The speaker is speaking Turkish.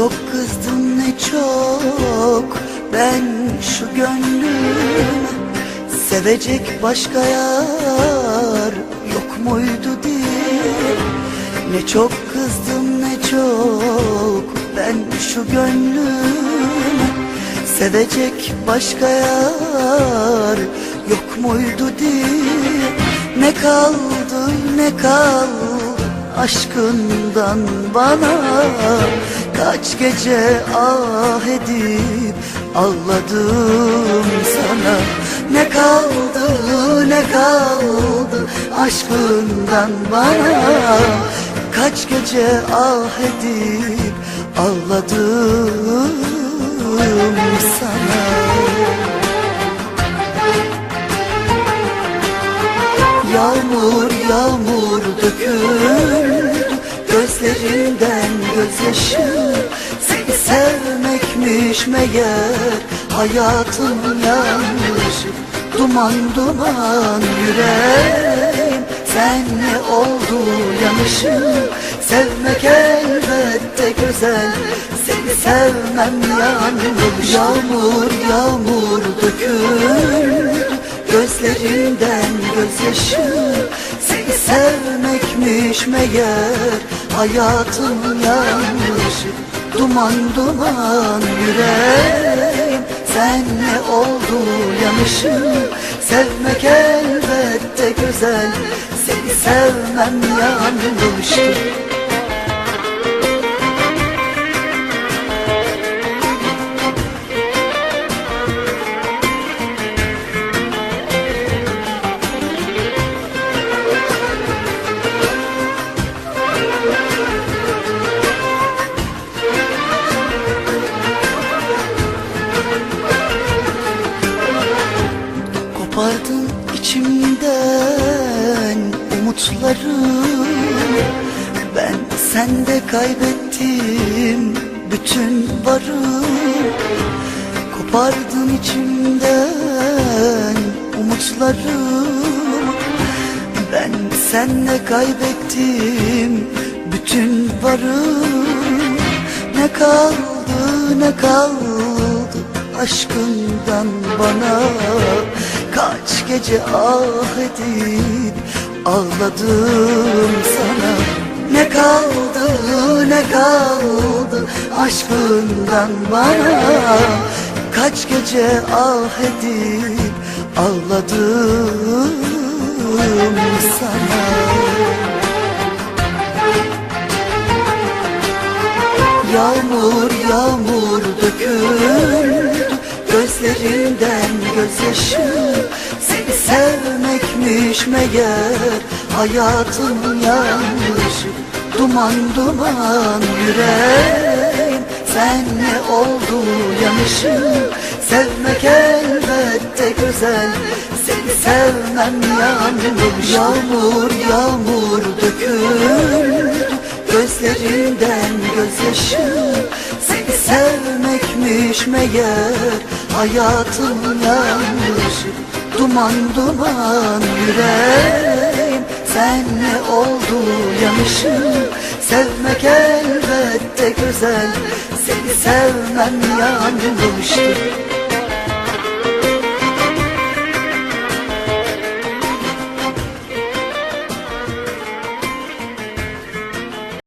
çok kızdım ne çok? Ben şu gönlüme Sevecek başka yar Yok muydu diye. Ne çok kızdım ne çok? Ben şu gönlüme Sevecek başka yar Yok muydu diye. Ne kaldı ne kaldı aşkından bana Kaç gece ah edip ağladım sana. Ne kaldı ne kaldı aşkından bana? Kaç gece ah edip ağladım sana. Yağmur yağmur döküldü Gözlerimden gözyaşı. Seni sevmekmiş meğer Hayatım yanlışı Duman duman yüreğim Sen ne oldu yanışım Sevmek elbette güzel Seni sevmem yanlış. Yağmur yağmur döküldü Gözlerimden gözyaşı. Seni sevmekmiş meğer Hayatım yanlışı Duman duman yüreğim. Sen ne oldu yanışım? Sevmek elbette güzel. Seni sevmem yanlıştı Kopardın içimden umutları. Ben sende kaybettim bütün varım Kopardın içimden umutlarım Ben sende kaybettim bütün varım Ne kaldı ne kaldı aşkından bana Kaç gece ah edip ağladım sana. Ne kaldı ne kaldı aşkından bana? Kaç gece ah edip ağladım sana. Yağmur Gözlerimden gözyaşı Seni sevmekmiş meğer. Hayatım yanlışı Duman duman yüreğim Sen ne oldu yanışım Sevmek elbette güzel. Seni sevmem yanlış. Yağmur yağmur döküldü Gözlerimden gözyaşı Seni sevmekmiş meğer Hayatım yanlışı Duman duman yüreğim. Sen ne oldu yanışım Sevmek elbette güzel. Seni sevmem yanlıştı